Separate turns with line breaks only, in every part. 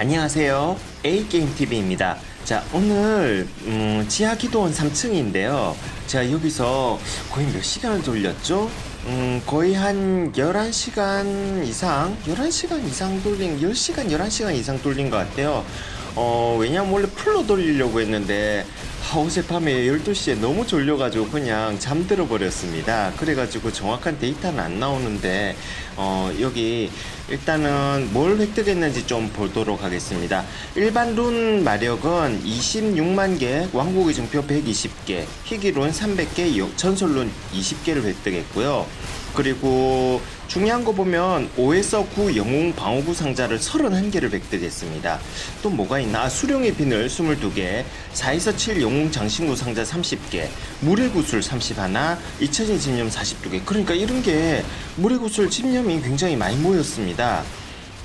안녕하세요. A게임TV입니다. 자, 오늘, 음, 지하 기도원 3층인데요. 제가 여기서 거의 몇 시간을 돌렸죠? 음, 거의 한 11시간 이상, 11시간 이상 돌린, 10시간, 11시간 이상 돌린 것 같아요. 어, 왜냐면 원래 풀로 돌리려고 했는데, 아, 어젯밤에 12시에 너무 졸려가지고 그냥 잠들어 버렸습니다. 그래가지고 정확한 데이터는 안 나오는데, 어, 여기 일단은 뭘 획득했는지 좀 보도록 하겠습니다. 일반 룬 마력은 26만 개, 왕국의 증표 120개, 희귀룬 300개, 요- 전설룬 20개를 획득했고요. 그리고 중요한 거 보면 5에서 9 영웅 방어구 상자를 31개를 획득했습니다. 또 뭐가 있나? 아, 수령의 비늘 22개, 4에서 7 영웅 장신구 상자 30개, 물의 구슬 31, 잊혀진 집념 42개. 그러니까 이런 게 물의 구슬 집념이 굉장히 많이 모였습니다.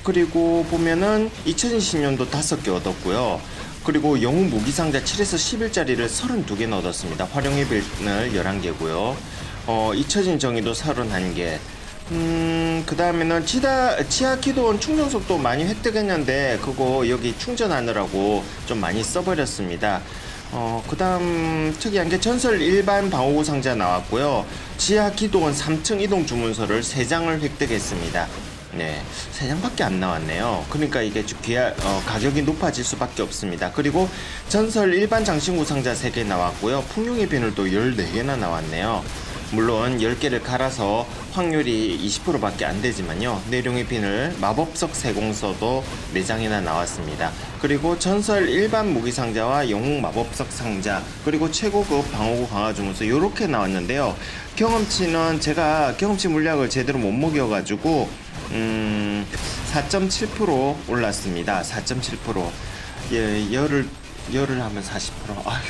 그리고 보면은 2020년도 5개 얻었고요. 그리고 영웅 무기 상자 7에서 11짜리를 32개 얻었습니다. 활용의 빌을 11개고요. 어, 잊혀진 정의도 31개. 음, 그 다음에는 지하, 지하 기도원 충전 속도 많이 획득했는데, 그거 여기 충전하느라고 좀 많이 써버렸습니다. 어, 그 다음 특이한 게 전설 일반 방어구 상자 나왔고요. 지하 기도원 3층 이동 주문서를 3장을 획득했습니다. 네, 3장밖에 안 나왔네요. 그러니까 이게 좀 귀하, 어, 가격이 높아질 수밖에 없습니다. 그리고 전설 일반 장신구 상자 3개 나왔고요. 풍룡의 비늘 또 14개나 나왔네요. 물론 10개를 갈아서 확률이 20%밖에 안 되지만요. 내룡의 비늘 마법석 세공서도 4장이나 나왔습니다. 그리고 전설 일반 무기 상자와 영웅 마법석 상자 그리고 최고급 방어구 강화 주문서 이렇게 나왔는데요. 경험치는 제가 경험치 물약을 제대로 못 먹여가지고 음, 4.7% 올랐습니다. 4.7% 예, 열을 열을 하면 40% 아휴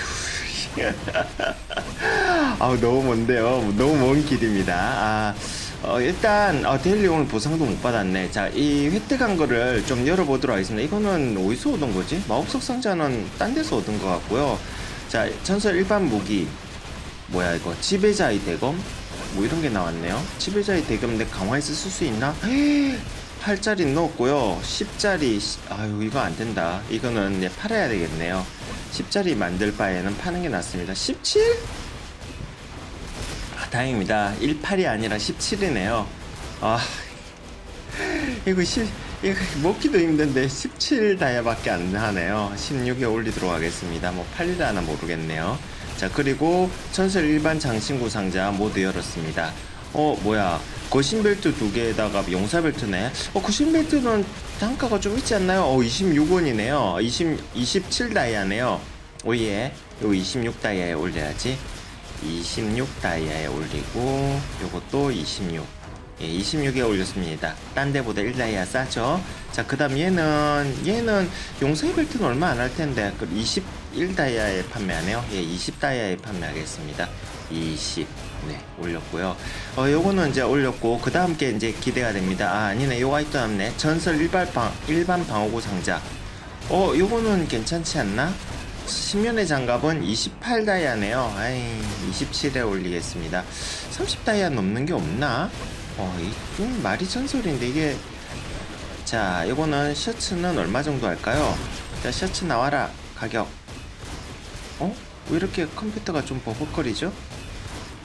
아우 너무 먼데요. 너무 먼 길입니다. 아, 어, 일단 어, 데일리 오늘 보상도 못 받았네. 자, 이 획득한 거를 좀 열어보도록 하겠습니다. 이거는 어디서 얻은 거지? 마법석 상자는 딴 데서 얻은 것 같고요. 자, 전설 일반 무기 뭐야 이거 지배자의 대검 뭐 이런 게 나왔네요. 지배자의 대검 내 강화해서 쓸 수 있나? 8짜리 넣었고요. 10짜리 아유 이거 안 된다. 이거는 이제 팔아야 되겠네요. 10짜리 만들 바에는 파는 게 낫습니다. 17? 아, 다행입니다. 18이 아니라 17이네요. 아, 이거 10, 이거 먹기도 힘든데 17 다이아밖에 안 하네요. 16에 올리도록 하겠습니다. 뭐 팔리라나 모르겠네요. 자, 그리고 전설 일반 장신구 상자 모두 열었습니다. 어, 뭐야. 거신벨트 두 개에다가 용사벨트네. 어, 거신벨트는 단가가 좀 있지 않나요? 어, 26원이네요. 20, 27 다이아네요. 오예. 요 26 다이아에 올려야지. 26 다이아에 올리고 요것도 26 예, 26에 올렸습니다 딴 데보다 1 다이아 싸죠 자그 다음 얘는 얘는 용서의 벨트는 얼마 안 할 텐데 그 21 다이아에 판매하네요 예, 20 다이아에 판매하겠습니다 20 네, 올렸고요. 어, 요거는 이제 올렸고, 그 다음 게 이제 기대가 됩니다. 아, 아니네. 요거 아직도 남네. 전설 일반 방, 일반 방어구 상자. 어, 요거는 괜찮지 않나? 신면의 장갑은 28다이아네요. 아이, 27에 올리겠습니다. 30다이아 넘는 게 없나? 어, 이, 좀 말이 전설인데 이게 자, 이거는 셔츠는 얼마 정도 할까요? 자, 셔츠 나와라. 가격. 어? 왜 이렇게 컴퓨터가 좀 버벅거리죠?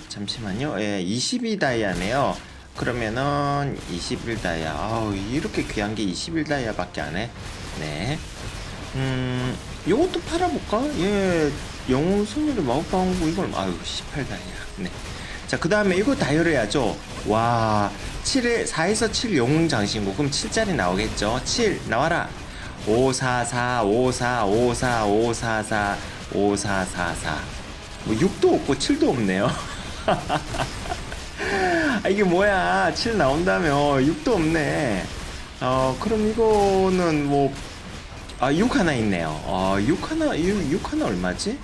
잠시만요. 예, 22다이아네요. 그러면은 21다이아. 아우, 이렇게 귀한 게 21다이아밖에 안 해. 네. 음, 요것도 팔아볼까? 예, 영웅 승률의 마법방구 이걸, 아유, 18다이아. 네. 자, 그 다음에 이거 다 열어야죠. 와, 7에, 4에서 7 영웅 장신구. 그럼 7짜리 나오겠죠? 7, 나와라. 544, 54, 54, 544, 5444. 뭐 6도 없고 7도 없네요. 아, 이게 뭐야. 7 나온다며. 6도 없네. 어, 그럼 이거는 뭐, 아, 6 하나 있네요. 아, 6 하나, 6, 6 하나 얼마지?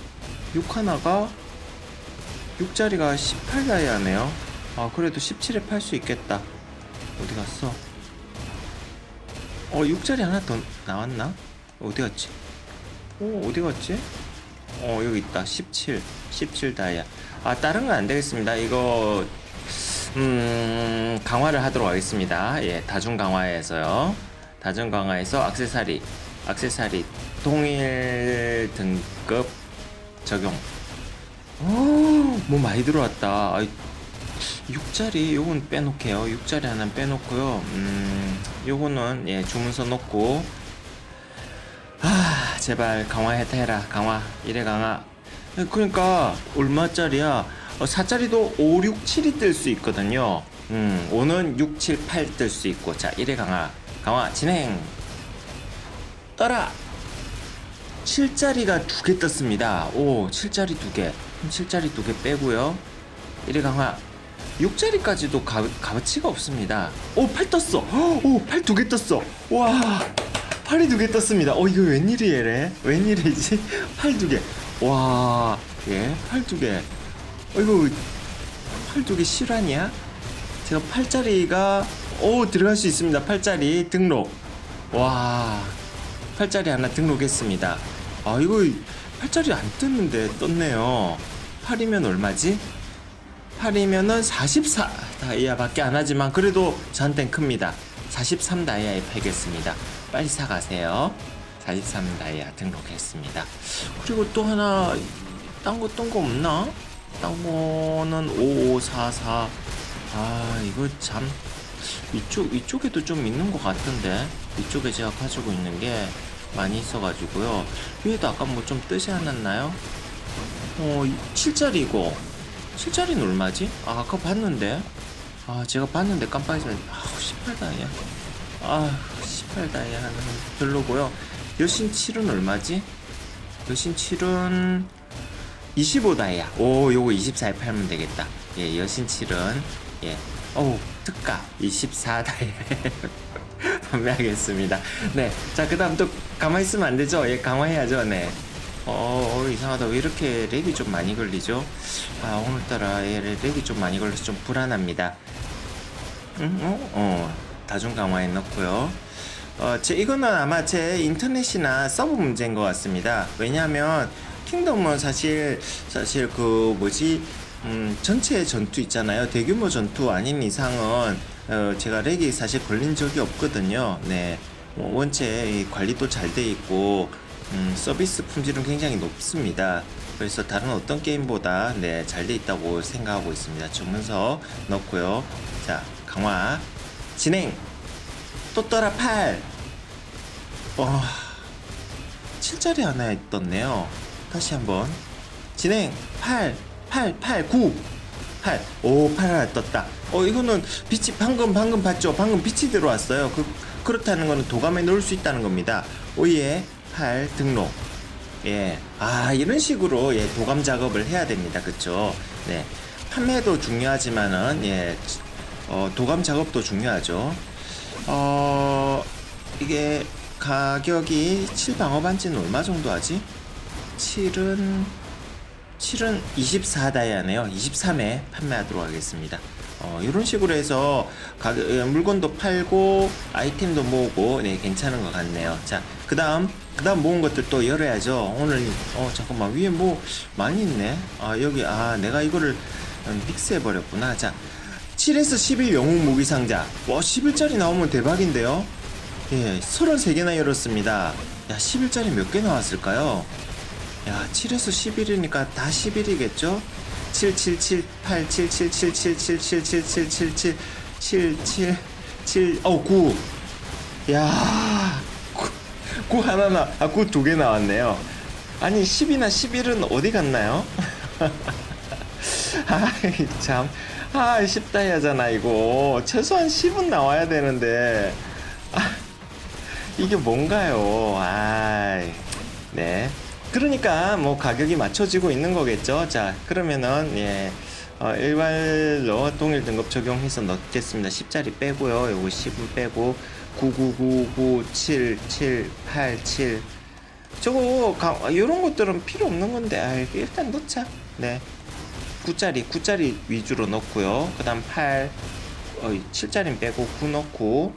6 하나가 6짜리가 18다이아네요. 아, 그래도 17에 팔 수 있겠다. 어디 갔어? 어, 6짜리 하나 더 나왔나? 어디 갔지? 어, 어디 갔지? 어, 여기 있다. 17. 17 다이아. 아, 다른 건 안 되겠습니다. 이거, 음, 강화를 하도록 하겠습니다. 예, 다중 강화에서요. 다중 강화에서 악세사리. 악세사리 동일 등급 적용. 오, 뭐 많이 들어왔다. 아이, 6자리 요건 빼놓게요. 6자리 하나 빼놓고요. 음, 요거는 예, 주문서 넣고 아, 제발 강화해라. 강화. 이래 강화. 그러니까 얼마짜리야? 어, 4짜리도 5, 6, 7이 뜰 수 있거든요. 음, 5는 6, 7, 8 뜰 수 있고. 자, 이래 강화. 강화 진행. 떠라. 7짜리가 두 개 떴습니다. 오, 7짜리 두 개. 7짜리 두 개 빼고요. 이래 강화. 6짜리까지도 가, 값어치가 없습니다. 오, 8 떴어. 오, 8 두 개 떴어. 와. 팔이 두 개 떴습니다. 어, 이거 웬일이래? 웬일이지? 팔 두 개. 와, 예, 팔 두 개. 어, 이거 팔 두 개 실화냐? 제가 8짜리가, 오, 들어갈 수 있습니다. 8짜리 등록. 와, 8짜리 하나 등록했습니다. 아, 이거 8짜리 안 떴는데 떴네요. 8이면 얼마지? 8이면은 44 다이아밖에 안 하지만 그래도 저한텐 큽니다. 43 다이아에 팔겠습니다. 빨리 사가세요. 43 다이아 등록했습니다. 그리고 또 하나 딴거 딴 거 없나? 딴 거는 5544. 아 이거 참 이쪽 이쪽에도 좀 있는 것 같은데 이쪽에 제가 가지고 있는 게 많이 있어가지고요. 위에도 아까 뭐 좀 뜨지 않았나요? 어 7짜리고 7짜리는 얼마지? 아, 아까 봤는데. 아, 제가 봤는데 깜빡이서 아, 18다이아. 아, 18다이아 하는 별로고요. 여신 7은 얼마지? 여신 7은 25다이아. 오, 요거 24에 팔면 되겠다. 예, 여신 7은 예. 어우, 특가 24다이아에 판매하겠습니다. 네. 자, 그 다음 또 가만히 있으면 안 되죠? 예, 강화해야죠. 네. 어, 어, 이상하다. 왜 이렇게 렉이 좀 많이 걸리죠? 아, 오늘따라 예, 렉이 좀 많이 걸려서 좀 불안합니다. 음, 어, 어, 다중 강화에 넣고요. 어, 제, 이거는 아마 제 인터넷이나 서버 문제인 것 같습니다. 왜냐하면 킹덤은 사실, 사실 그 뭐지, 음, 전체 전투 있잖아요. 대규모 전투 아닌 이상은 어, 제가 렉이 사실 걸린 적이 없거든요. 네. 어, 원체 이 관리도 잘 돼 있고 음, 서비스 품질은 굉장히 높습니다. 그래서 다른 어떤 게임보다 네, 잘 돼 있다고 생각하고 있습니다. 주문서 넣고요. 자, 강화 진행. 또 떠라 8. 와. 7짜리 하나 떴네요. 다시 한번. 진행. 8, 8, 8, 9. 8. 오, 8 하나 떴다. 어, 이거는 빛이 방금 방금 봤죠? 방금 빛이 들어왔어요. 그 그렇다는 거는 도감에 넣을 수 있다는 겁니다. 오예 8 등록. 예. 아, 이런 식으로 예, 도감 작업을 해야 됩니다. 그쵸? 네. 판매도 중요하지만은 예. 어, 도감 작업도 중요하죠. 어, 이게 가격이 7 방어 반지는 얼마 정도 하지? 7은 7은 24다이아네요. 23에 판매하도록 하겠습니다. 어, 이런 식으로 해서 가격, 예, 물건도 팔고 아이템도 모으고 네 괜찮은 것 같네요. 자, 그다음 그다음 모은 것들 또 열어야죠. 오늘 어 잠깐만 위에 뭐 많이 있네. 아 여기 아 내가 이거를 음, 믹스해 버렸구나. 자, 7에서 11 영웅 무기 상자. 와 11짜리 나오면 대박인데요. 예, 33개나 열었습니다. 야 11짜리 몇 개 나왔을까요? 야, 7에서 11이니까 다 11이겠죠? 7, 7, 7, 8, 7, 7, 7, 7, 7, 7, 7, 7, 7, 7, 7, 7, 7, 어, 9. 야, 9, 9 하나 나, 아, 9 두 개 나왔네요. 아니, 10이나 11은 어디 갔나요? 아이, 참. 아, 10다이아잖아, 이거. 최소한 10은 나와야 되는데. 아, 이게 뭔가요? 아이, 네. 그러니까 뭐 가격이 맞춰지고 있는 거겠죠. 자, 그러면은 예. 어, 일괄로 동일 등급 적용해서 넣겠습니다. 10짜리 빼고요. 요거 10은 빼고 9999778 저거 가, 요런 것들은 필요 없는 건데 아, 일단 넣자. 네. 9짜리 9짜리 위주로 넣고요. 그 다음 8 어, 7짜리는 빼고 9 넣고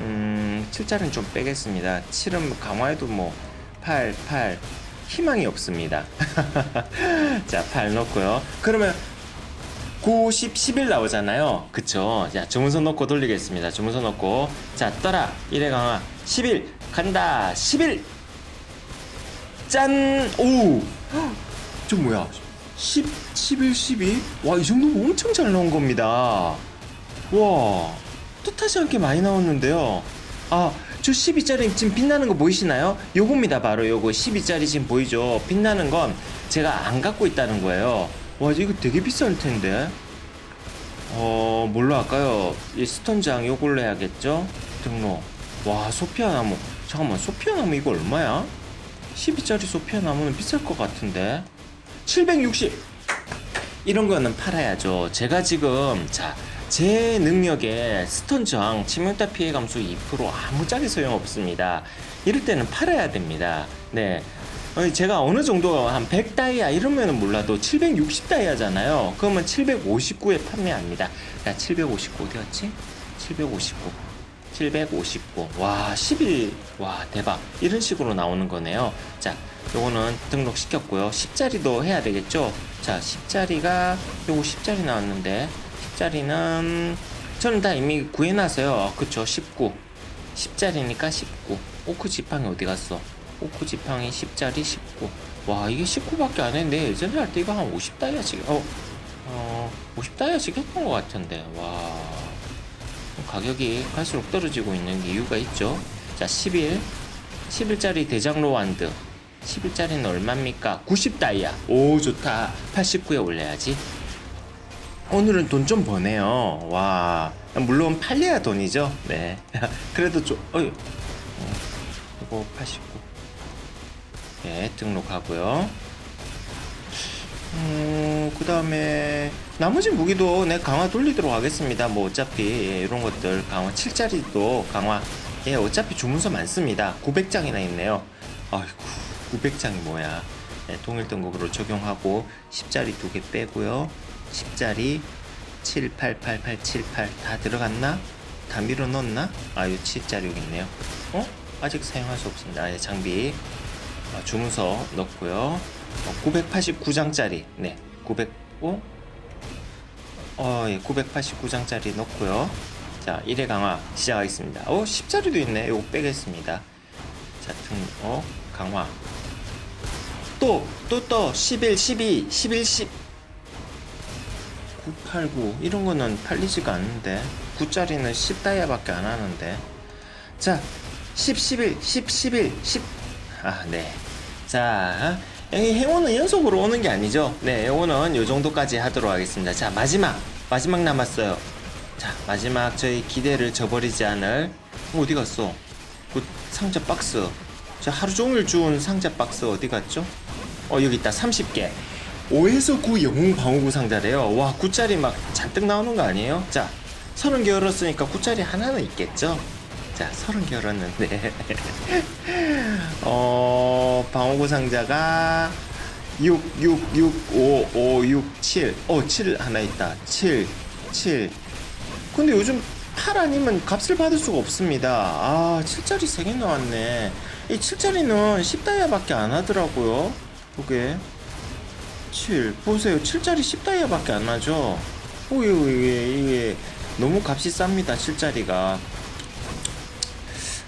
음, 7짜리는 좀 빼겠습니다. 7은 강화해도 뭐 8, 8 희망이 없습니다. 자, 8 넣고요. 그러면 9, 10, 11 나오잖아요. 그쵸? 자, 주문서 넣고 돌리겠습니다. 주문서 넣고. 자, 떠라. 1회 강화. 11. 간다 11 짠! 오! 저 뭐야 10, 11, 12? 와 이 정도면 엄청 잘 나온 겁니다 와 뜻하지 않게 많이 나왔는데요 아 저 12짜리 지금 빛나는 거 보이시나요? 요겁니다 바로 요거 12짜리 지금 보이죠 빛나는 건 제가 안 갖고 있다는 거예요 와 이거 되게 비쌀 텐데 어 뭘로 할까요? 이 스톤장 요걸로 해야겠죠? 등록 와 소피아 나무 잠깐만 소피아 나무 이거 얼마야? 12짜리 소피아 나무는 비쌀 것 같은데 760 이런 거는 팔아야죠 제가 지금 자 제 능력에 스톤 저항 치명타 피해 감소 2% 아무짝에 소용없습니다 이럴 때는 팔아야 됩니다 네 어, 제가 어느 정도 한 100다이아 이러면은 몰라도 760다이아잖아요 그러면 759에 판매합니다 자759 어디였지? 759 759. 와, 11. 와, 대박. 이런 식으로 나오는 거네요. 자, 요거는 등록시켰고요. 10짜리도 해야 되겠죠? 자, 10짜리가, 요거 10짜리 나왔는데, 10짜리는, 저는 다 이미 구해놨어요. 어, 그쵸, 19. 10짜리니까 19. 오크 지팡이 어디 갔어? 오크 지팡이 10짜리 19. 와, 이게 19밖에 안 했는데, 예전에 할 때 이거 한 50다이아씩, 어, 어, 50다이아씩 했던 것 같은데, 와. 가격이 갈수록 떨어지고 있는 이유가 있죠. 자, 11. 11짜리 대장로 완드. 11짜리는 얼마입니까? 90 다이아. 오, 좋다. 89에 올려야지. 오늘은 돈 좀 버네요. 와. 물론 팔려야 돈이죠. 네. 그래도 좀, 어이. 어, 이거 89. 네, 등록하고요. 음, 그 다음에, 나머지 무기도 내 강화 돌리도록 하겠습니다. 뭐, 어차피, 예, 이런 것들, 강화 7짜리도 강화. 예, 어차피 주문서 많습니다. 900장이나 있네요. 아이고, 900장이 뭐야. 예, 동일 등급으로 적용하고, 10짜리 두 개 빼고요. 10짜리 788878 다 들어갔나? 다 밀어 넣었나? 아, 이 7짜리 여기 있네요. 어? 아직 사용할 수 없습니다. 아, 예, 장비. 아, 주문서 넣고요. 989장짜리 네 905? 어, 예, 989장짜리 넣고요. 자, 1회 강화 시작하겠습니다. 어, 10짜리도 있네. 이거 빼겠습니다. 자, 등, 어, 강화. 또, 또, 또, 11, 12, 11, 10. 989. 이런 거는 팔리지가 않는데. 9짜리는 10다이아밖에 안 하는데. 자, 10, 11, 10, 11, 10. 아, 네. 자, 이 행운은 연속으로 오는 게 아니죠. 네, 요거는 요 정도까지 하도록 하겠습니다. 자, 마지막. 마지막 남았어요. 자, 마지막 저희 기대를 저버리지 않을. 어, 어디 갔어? 그 상자 박스. 자, 하루 종일 준 상자 박스 어디 갔죠? 어, 여기 있다. 30개. 5에서 9 영웅 방어구 상자래요. 와, 9짜리 막 잔뜩 나오는 거 아니에요? 자, 30개 열었으니까 9짜리 하나는 있겠죠? 자, 30개 열었는데. 어, 방어구 상자가 6, 6, 6, 5, 5, 6, 7. 어, 7 하나 있다. 7, 7. 근데 요즘 8 아니면 값을 받을 수가 없습니다. 아, 7짜리 3개 나왔네. 이 7짜리는 10다이아밖에 안 하더라고요. 그게. 7. 보세요. 7짜리 10다이아밖에 안 하죠. 오, 이게, 이게, 이게 너무 값이 쌉니다. 7짜리가.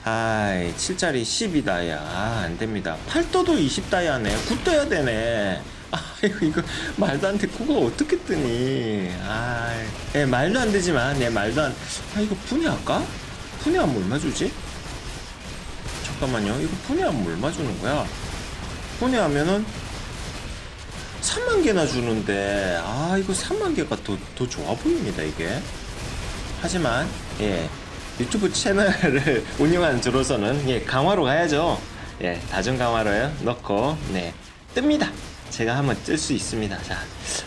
아이, 7짜리 10이다야. 아, 안 됩니다. 8떠도 20다야네. 9떠야 되네. 아, 이거, 이거, 말도 안 돼. 그거 어떻게 뜨니. 아, 예, 말도 안 되지만, 예, 말도 안, 아, 이거 분해할까? 분해하면 얼마 주지? 잠깐만요. 이거 분해하면 얼마 주는 거야? 분해하면은 3만 개나 주는데, 아, 이거 3만 개가 더, 더 좋아 보입니다, 이게. 하지만, 예, 유튜브 채널을 운영하는 저로서는 예, 강화로 가야죠. 예, 다중 강화를 넣고 네 뜹니다. 제가 한번 뜰 수 있습니다. 자,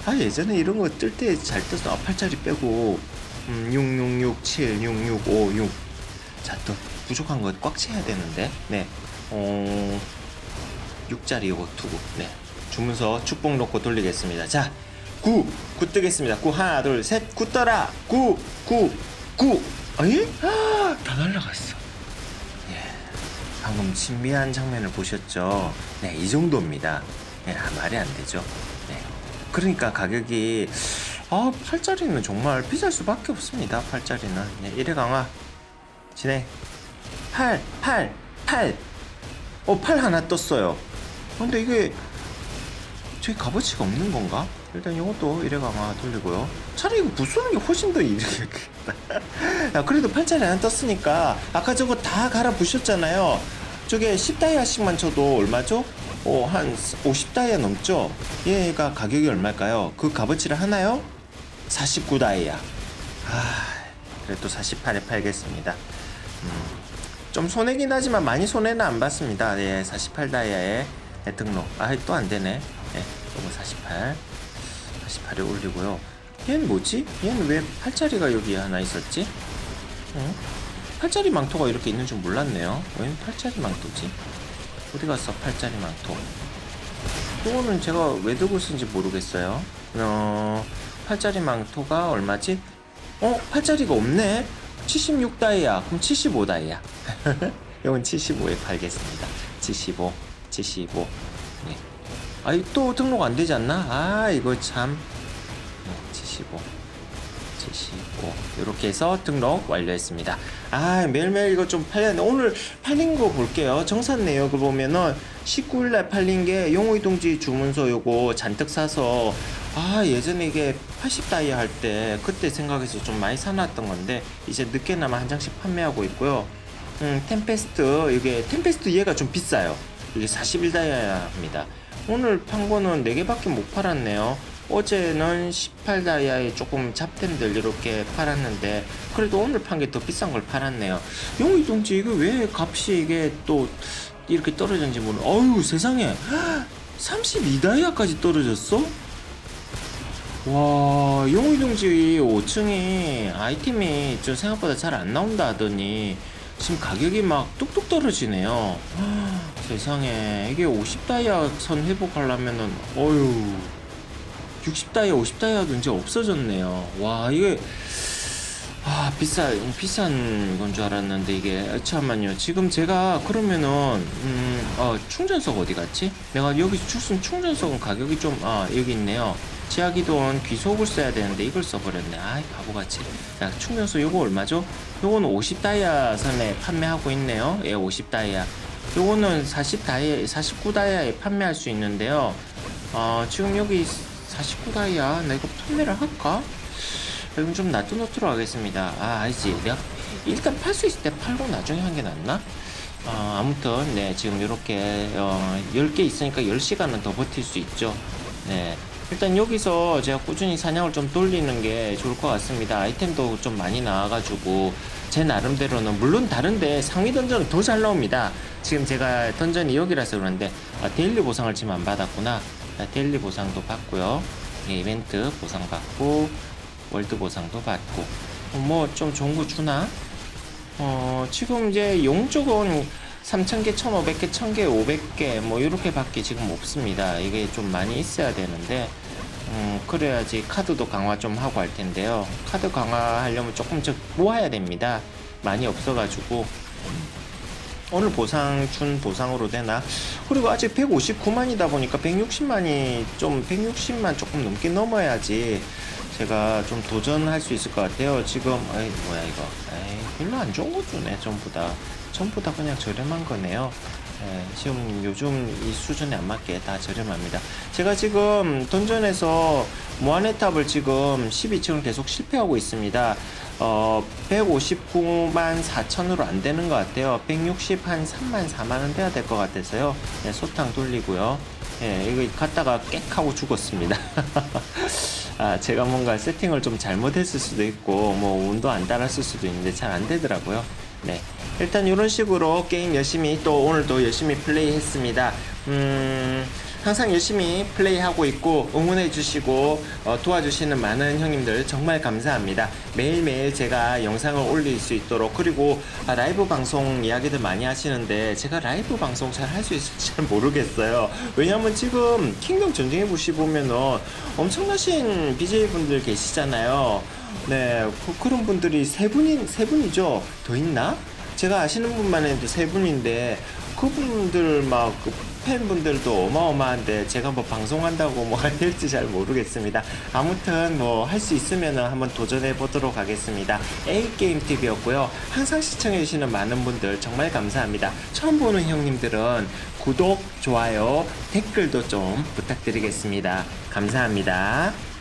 아 예전에 이런 거 뜰 때잘 떠서 아, 8짜리 빼고 음, 666, 7, 66, 5, 6. 자, 또 부족한 거 꽉 채야 되는데. 네. 어 6짜리 요거 두고. 네. 주문서 축복 놓고 돌리겠습니다. 자, 9, 9 뜨겠습니다. 9 하나, 둘, 셋, 9 떠라. 9, 9, 9. 아니? 아, 다 날라갔어. 예. 방금 신비한 장면을 보셨죠? 네, 이 정도입니다. 네, 아, 말이 안 되죠. 네. 그러니까 가격이 아, 8짜리는 정말 비쌀 수밖에 없습니다. 8짜리는. 네, 1회 강화 진행. 8, 8, 8. 어, 8 하나 떴어요. 근데 이게 저기 값어치가 없는 건가? 일단 이것도 이래가 아마 돌리고요. 차라리 이거 부수는 게 훨씬 더 이득이겠다. 야, 그래도 8짜리 안 떴으니까 아까 저거 다 갈아 부셨잖아요. 저게 10다이아씩만 쳐도 얼마죠? 어, 한 50다이아 넘죠? 얘가 가격이 얼마일까요? 그 값어치를 하나요? 49다이아. 아, 그래도 48에 팔겠습니다. 음, 좀 손해긴 하지만 많이 손해는 안 봤습니다. 예, 48 다이아에 등록. 아, 또 안 되네. 예, 이거 48. 48에 올리고요. 얘는 뭐지? 얘는 왜 8짜리가 여기 하나 있었지? 응? 8짜리 망토가 이렇게 있는 줄 몰랐네요. 왜 8짜리 망토지? 어디 갔어? 8짜리 망토. 이거는 제가 왜 들고 있는지 모르겠어요. 어, 8짜리 망토가 얼마지? 어? 8짜리가 없네? 76다이아. 그럼 75다이아. 이건 75에 팔겠습니다. 75, 75. 네. 아이, 또 등록 안 되지 않나? 아, 이거 참. 네, 75. 75. 이렇게 해서 등록 완료했습니다. 아, 매일매일 이거 좀 팔렸는데, 오늘 팔린 거 볼게요. 정산 내역을 보면은 19일날 팔린 게 용의 동지 주문서 요거 잔뜩 사서, 아, 예전에 이게 80 다이아 할 때, 그때 생각해서 좀 많이 사놨던 건데, 이제 늦게나마 한 장씩 판매하고 있고요. 음, 템페스트, 이게, 템페스트 얘가 좀 비싸요. 이게 41 다이아입니다. 오늘 판 거는 4개밖에 못 팔았네요. 어제는 18 다이아에 조금 잡템들 이렇게 팔았는데 그래도 오늘 판 게 더 비싼 걸 팔았네요. 용의 동지 이게 왜 값이 이게 또 이렇게 떨어졌는지 모르. 어유 세상에 32 다이아까지 떨어졌어? 와 용의 동지 5층이 아이템이 좀 생각보다 잘 안 나온다 하더니 지금 가격이 막 뚝뚝 떨어지네요. 세상에 이게 50다이아 선 회복하려면은 어유 60다이아 50다이아도 이제 없어졌네요. 와 이게 아 비싸 비싼 건 줄 알았는데 이게 잠깐만요. 지금 제가 그러면은 음 어 충전석 어디 갔지? 내가 여기 출순 충전석은 가격이 좀 아 여기 있네요. 제약이돈 귀속을 써야 되는데 이걸 써버렸네. 아이 바보같이. 자 충전소 요거 얼마죠? 요거는 50다이아 선에 판매하고 있네요. 예 50다이아. 요거는 40다이아 49다이아에 판매할 수 있는데요. 어 지금 여기 49다이아 나 이거 판매를 할까? 이건 좀 놔둬놓도록 하겠습니다. 아, 알지. 내가 일단 팔 수 있을 때 팔고 나중에 한 게 낫나? 어, 아무튼, 네, 지금 이렇게, 어, 10개 있으니까 10시간은 더 버틸 수 있죠. 네. 일단 여기서 제가 꾸준히 사냥을 좀 돌리는 게 좋을 것 같습니다. 아이템도 좀 많이 나와가지고, 제 나름대로는, 물론 다른데 상위 던전은 더 잘 나옵니다. 지금 제가 던전이 여기라서 그러는데, 아, 데일리 보상을 지금 안 받았구나. 자, 데일리 보상도 받고요. 예, 이벤트 보상 받고, 월드 보상도 받고 뭐 좀 좋은 거 주나? 어 지금 이제 용 쪽은 3,000개, 1,500개, 1,000개, 500개 뭐 이렇게 밖에 지금 없습니다. 이게 좀 많이 있어야 되는데 음 그래야지 카드도 강화 좀 하고 할 텐데요. 카드 강화하려면 조금 더 모아야 됩니다. 많이 없어가지고 오늘 보상 준 보상으로 되나? 그리고 아직 159만이다 보니까 160만이 좀 160만 조금 넘게 넘어야지 제가 좀 도전할 수 있을 것 같아요. 지금 아이 뭐야 이거? 에이 별로 안 좋은 거 주네 전부 다 전부 다 그냥 저렴한 거네요. 예, 지금 요즘 이 수준에 안 맞게 다 저렴합니다. 제가 지금 던전에서 무한의 탑을 지금 12층을 계속 실패하고 있습니다. 어, 159만 4천으로 안 되는 것 같아요. 160 한 3만 4만 원 돼야 될 것 같아서요. 네, 소탕 돌리고요. 예, 이거 갔다가 꽥 하고 죽었습니다. 아, 제가 뭔가 세팅을 좀 잘못했을 수도 있고, 뭐, 운도 안 따랐을 수도 있는데 잘 안 되더라고요. 네. 일단 이런 식으로 게임 열심히 또 오늘도 열심히 플레이 했습니다. 음, 항상 열심히 플레이하고 있고 응원해 주시고 어, 도와주시는 많은 형님들 정말 감사합니다. 매일매일 제가 영상을 올릴 수 있도록 그리고 아, 라이브 방송 이야기들 많이 하시는데 제가 라이브 방송 잘 할 수 있을지 잘 모르겠어요. 왜냐면 지금 킹덤 전쟁해 보시 보면은 엄청나신 BJ 분들 계시잖아요. 네, 그, 그런 분들이 세 분이 세 분이죠. 더 있나? 제가 아시는 분만 해도 세 분인데 그분들 막그 팬분들도 어마어마한데 제가 뭐 방송한다고 뭐가 될지 잘 모르겠습니다. 아무튼 뭐 할 수 있으면 한번 도전해 보도록 하겠습니다. A 게임 TV였고요. 항상 시청해 주시는 많은 분들 정말 감사합니다. 처음 보는 형님들은 구독, 좋아요, 댓글도 좀 부탁드리겠습니다. 감사합니다.